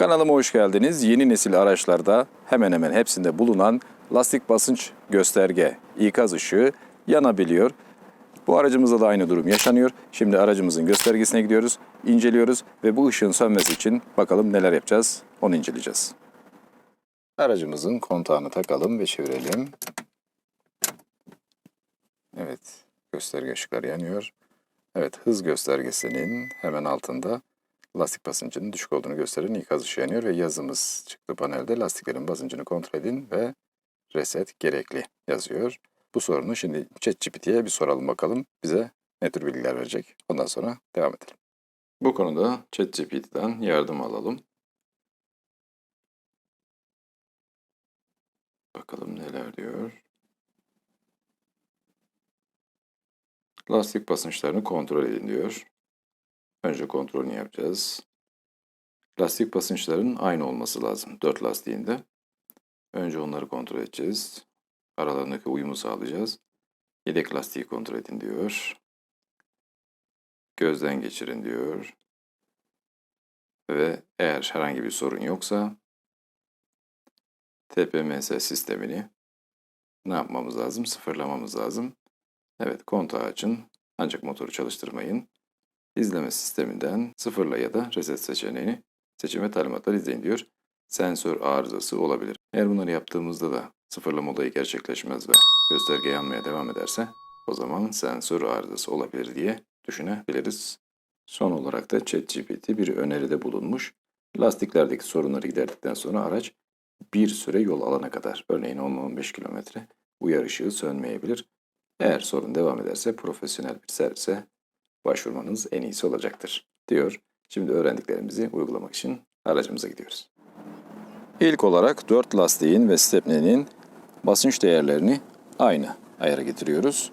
Kanalıma hoş geldiniz. Yeni nesil araçlarda hemen hemen hepsinde bulunan lastik basınç gösterge, ikaz ışığı yanabiliyor. Bu aracımızda da aynı durum yaşanıyor. Şimdi aracımızın göstergesine gidiyoruz, inceliyoruz ve bu ışığın sönmesi için bakalım neler yapacağız, onu inceleyeceğiz. Aracımızın kontağını takalım ve çevirelim. Evet, gösterge ışıkları yanıyor. Evet, hız göstergesinin hemen altında lastik basıncının düşük olduğunu gösteren ikaz ışığı yanıyor ve yazımız çıktı panelde. Lastiklerin basıncını kontrol edin ve reset gerekli yazıyor. Bu sorunu şimdi ChatGPT'ye bir soralım bakalım. Bize ne tür bilgiler verecek. Ondan sonra devam edelim. Bu konuda ChatGPT'den yardım alalım. Bakalım neler diyor. Lastik basınçlarını kontrol edin diyor. Önce kontrolünü yapacağız. Lastik basınçlarının aynı olması lazım. 4 lastiğinde. Önce onları kontrol edeceğiz. Aralarındaki uyumu sağlayacağız. Yedek lastiği kontrol edin diyor. Gözden geçirin diyor. Ve eğer herhangi bir sorun yoksa TPMS sistemini ne yapmamız lazım? Sıfırlamamız lazım. Evet kontağı açın. Ancak motoru çalıştırmayın. İzleme sisteminden sıfırla ya da reset seçeneğini seçime talimatlar izleyin diyor. Sensör arızası olabilir. Eğer bunları yaptığımızda da sıfırlama olayı gerçekleşmez ve gösterge yanmaya devam ederse o zaman sensör arızası olabilir diye düşünebiliriz. Son olarak da ChatGPT bir öneride bulunmuş. Lastiklerdeki sorunları giderdikten sonra araç bir süre yol alana kadar örneğin 10-15 kilometre uyarı ışığı sönmeyebilir. Eğer sorun devam ederse profesyonel bir servise başvurmanız en iyisi olacaktır diyor. Şimdi öğrendiklerimizi uygulamak için aracımıza gidiyoruz. İlk olarak 4 lastiğin ve stepnenin basınç değerlerini aynı ayara getiriyoruz.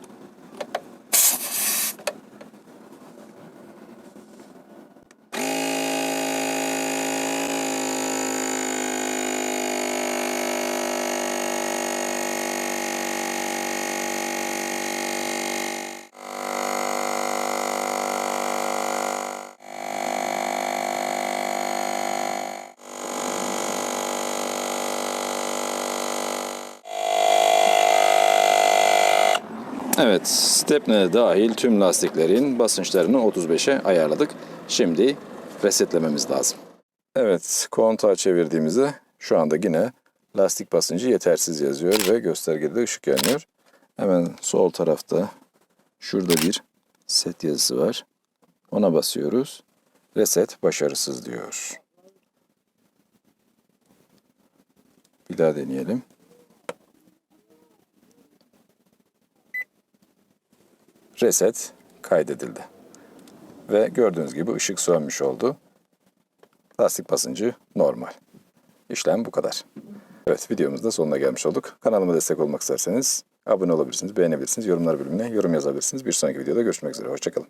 Evet, stepne dahil tüm lastiklerin basınçlarını 35'e ayarladık. Şimdi resetlememiz lazım. Evet, kontağı çevirdiğimizde şu anda yine lastik basıncı yetersiz yazıyor ve göstergede ışık yanıyor. Hemen sol tarafta şurada bir set yazısı var. Ona basıyoruz. Reset başarısız diyor. Bir daha deneyelim. Reset kaydedildi. Ve gördüğünüz gibi ışık sönmüş oldu. Lastik basıncı normal. İşlem bu kadar. Evet videomuzda sonuna gelmiş olduk. Kanalıma destek olmak isterseniz abone olabilirsiniz, beğenebilirsiniz, yorumlar bölümüne yorum yazabilirsiniz. Bir sonraki videoda görüşmek üzere. Hoşçakalın.